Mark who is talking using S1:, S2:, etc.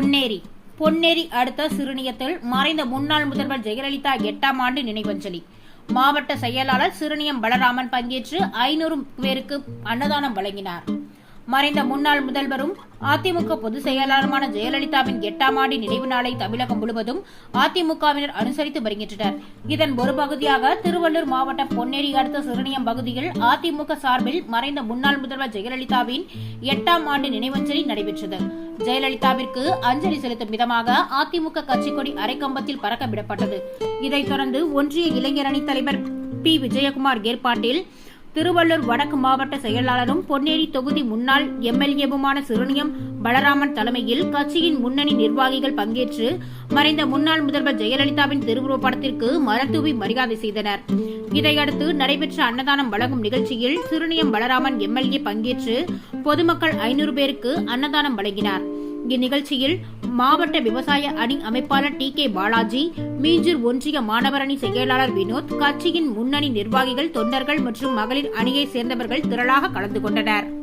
S1: பொன்னேரி. பொன்னேரி அடுத்த சிறுனியத்தில் மறைந்த முன்னாள் முதல்வர் ஜெயலலிதா எட்டாம் ஆண்டு நினைவஞ்சலி. மாவட்ட செயலாளர் சிறுனியம் பலராமன் பங்கேற்று ஐநூறு பேருக்கு அன்னதானம் வழங்கினார். மறைந்த முன்னாள் முதல்வரும் அதிமுக பொதுச் செயலாளருமான ஜெயலலிதாவின் எட்டாம் ஆண்டு நினைவு நாளை தமிழகம் முழுவதும் அதிமுகவினர் அனுசரித்து வருகின்றனர். இதன் ஒரு பகுதியாக திருவள்ளூர் மாவட்டம் பொன்னேரி அடுத்த சிறுனியம் பகுதியில் அதிமுக சார்பில் மறைந்த முன்னாள் முதல்வர் ஜெயலலிதாவின் எட்டாம் ஆண்டு நினைவஞ்சலி நடைபெற்றது. ஜெயலலிதாவிற்கு அஞ்சலி செலுத்தும் விதமாக அதிமுக கட்சி கொடி அரைக்கம்பத்தில் பறக்க விடப்பட்டது இதைத் தொடர்ந்து ஒன்றிய இளைஞரணி தலைவர் பி. விஜயகுமார் ஏற்பாட்டில் திருவள்ளூர் வடக்கு மாவட்ட செயலாளரும் பொன்னேரி தொகுதி முன்னாள் எம்எல்ஏவுமான சிறுனியம் பலராமன் தலைமையில் கட்சியின் முன்னணி நிர்வாகிகள் பங்கேற்று மறைந்த முன்னாள் முதல்வர் ஜெயலலிதாவின் திருவுருவப் படத்திற்கு மலர்தூவி மரியாதை செய்தனர். இதையடுத்து நடைபெற்ற அன்னதானம் வழங்கும் நிகழ்ச்சியில் சிறுனியம் பலராமன் எம்எல்ஏ பங்கேற்று பொதுமக்கள் ஐநூறு பேருக்கு அன்னதானம் வழங்கினார். இந்நிகழ்ச்சியில் மாவட்ட விவசாய அணி அமைப்பாளர் டி கே பாலாஜி மீஞ்சூர் ஒன்றிய மாணவரணி செயலாளர் வினோத் கட்சியின் முன்னணி நிர்வாகிகள் தொண்டர்கள் மற்றும் மகளிர் அணியைச் சேர்ந்தவர்கள் திரளாக கலந்து கொண்டனர்.